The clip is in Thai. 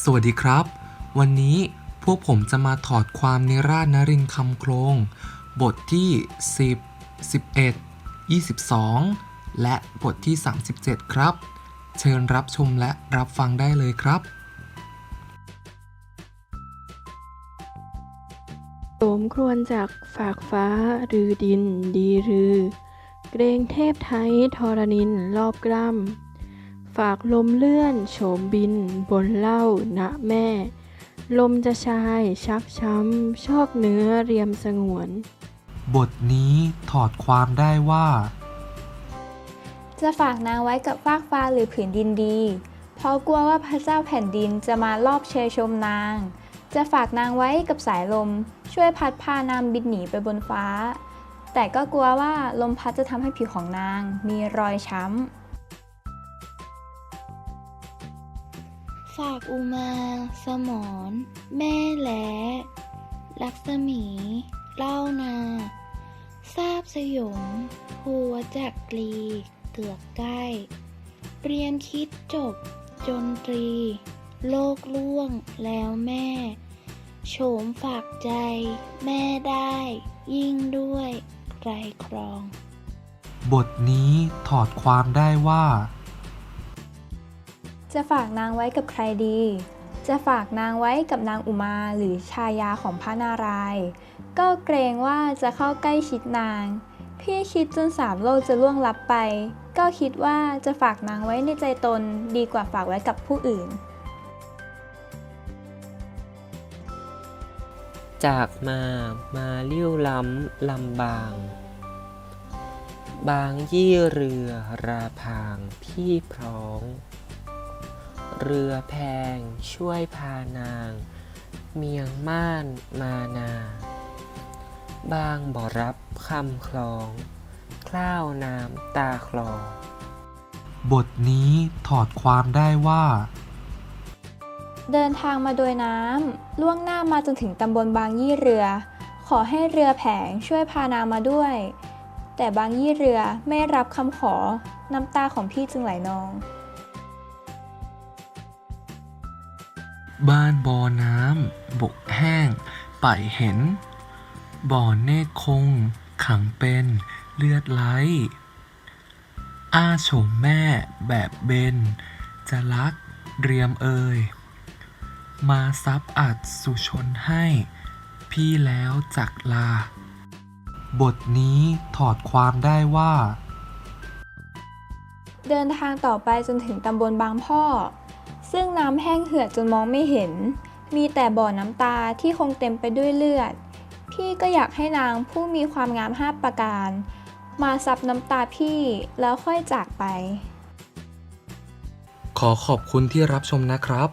สวัสดีครับ วันนี้พวกผมจะมาถอดความในราชนรินคำโครง บทที่ 10 11 22 และบทที่ 37 ครับ เชิญรับชมและรับฟังได้เลยครับ โสมครวญจากฝากฟ้าหรือดินดีรือ เกรงเทพไทยทรนินรอบกล้ำ ฝากลมเลื่อนโฉมบิน บนเล่าณแม่ ลมจะชายชักช้ำ ชอกเนื้อเรียมสงวน บทนี้ถอดความได้ว่า จะฝากนางไว้กับฟากฟ้าหรือผืนดินดี เพราะกลัวว่าพระเจ้าแผ่นดินจะมารอบเชยชมนาง จะฝากนางไว้กับสายลม ช่วยพัดพานางบินหนีไปบนฟ้า แต่ก็กลัวว่าลมพัดจะทำให้ผิวของนางมีรอยช้ำ ฝากอุมา สมอนแม่แหลลักษมี เล่านา ทราบสยมหัวจักรีเกือกใกล้ เรียนคิดจบ จนตรี โลกล่วงแล้วแม่ โฉมฝากใจ แม่ได้ ยิ่งด้วยใครครอง บทนี้ถอดความได้ว่า จะฝากนางไว้กับใครดี จะฝากนางไว้กับนางอุมาหรือชายาของพระนารายณ์ก็เกรงว่าจะเข้าใกล้ชิดนาง พี่คิดจนสามโลกจะล่วงลับไป ก็คิดว่าจะฝากนางไว้ในใจตนดีกว่าฝากไว้กับผู้อื่น จากมามาเลี้ยวล้ำลำบาง บางยี่เรือราพางพี่พร้อง เรือแพงช่วยพานาง เมียงม่านมานา บางบ่รับคำคลอง คล้าวน้ำตาคลอบทนี้ถอดความได้ว่า เดินทางมาโดยน้ำล่วงหน้ามาจนถึงตำบลบางยี่เรือ ขอให้เรือแผงช่วยพานางมาด้วย แต่บางยี่เรือไม่รับคำขอ น้ำตาของพี่จึงไหลนอง บ้านบ่อน้ำบกแห้ง ไปเห็น บ่อเนตรคง ขังเป็นเลือดไหล อาโฉมแม่แบบเบน จะรักเรียมเอ่ย มาซับอัดสุชนให้ พี่แล้วจักลา บทนี้ถอดความได้ว่า เดินทางต่อไปจนถึงตำบลบางพ่อ ซึ่งน้ำแห้งเหือดจนมองไม่เห็น มีแต่บ่อน้ำตาที่คงเต็มไปด้วยเลือด พี่ก็อยากให้นางผู้มีความงามห้าประการ มาซับน้ำตาพี่แล้วค่อยจากไป ขอขอบคุณที่รับชมนะครับ